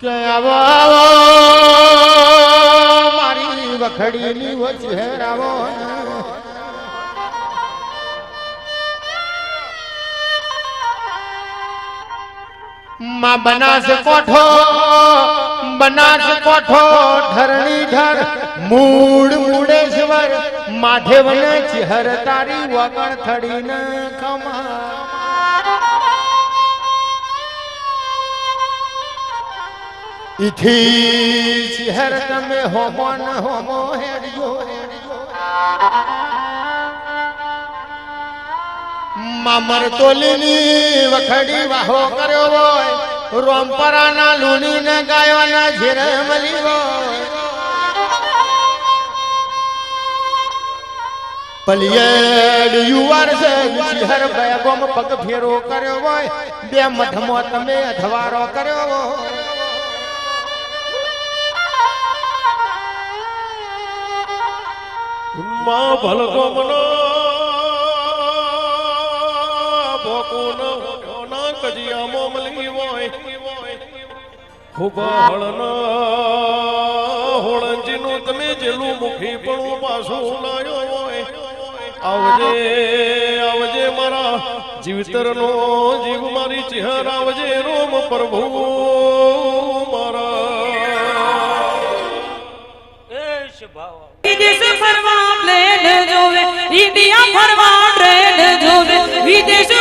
કે આવો આવો, મારી વખડીની વચ્ચે આવો માં બનાસ કોઠો બનાસ કોઠો ધરણી ધર મૂળ મૂળેશ્વર, માધેવને ચિહર તારી વગર થડીને ખમા. ઈથી ચિહર તમે હોમો ન હોમો હેડ્યો મામર તોલીની વખડી વાહો કર્યો હોય, રોમપરાના લૂણીને ગાયોના ઝીરે મળી હોય. પલિયેડ યુવાર છે ચિહર બેગોમ પગ ફેરો કર્યો હોય, બે મઠમો તમે અધવારો કર્યો હોય. માં ભલકો મનો ભોકુન હોના કજિયામો મલી હોય ખૂબ હળન હોળંજીનું તમે જેલું મુખી પણ પાછું લાયો હોય આવજે આવજે મારા જીવતરનો જીવ મારી ચહેરા, આવજે રોમ પ્રભુ. વિદેશ ફરવા પ્લેન જોવે ઇન્ડિયા ફરવા ટ્રેન જોવે વિદેશ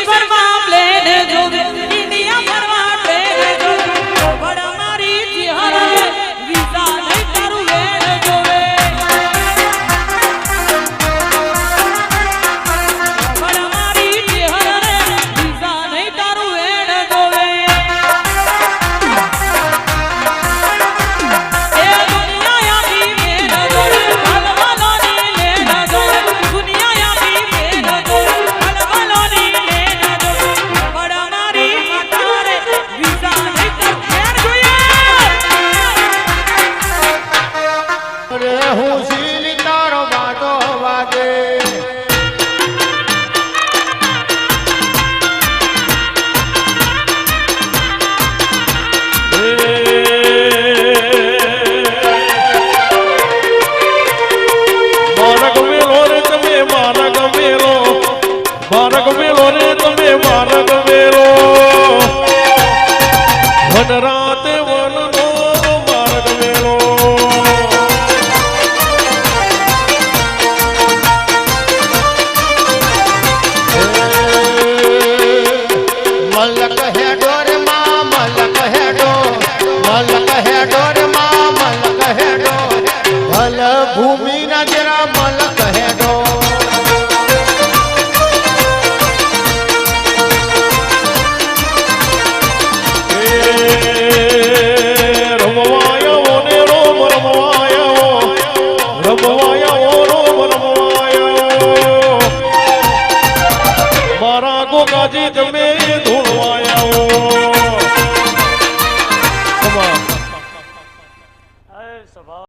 ಅದರ રમવાયો મારા ગોગાજી તમે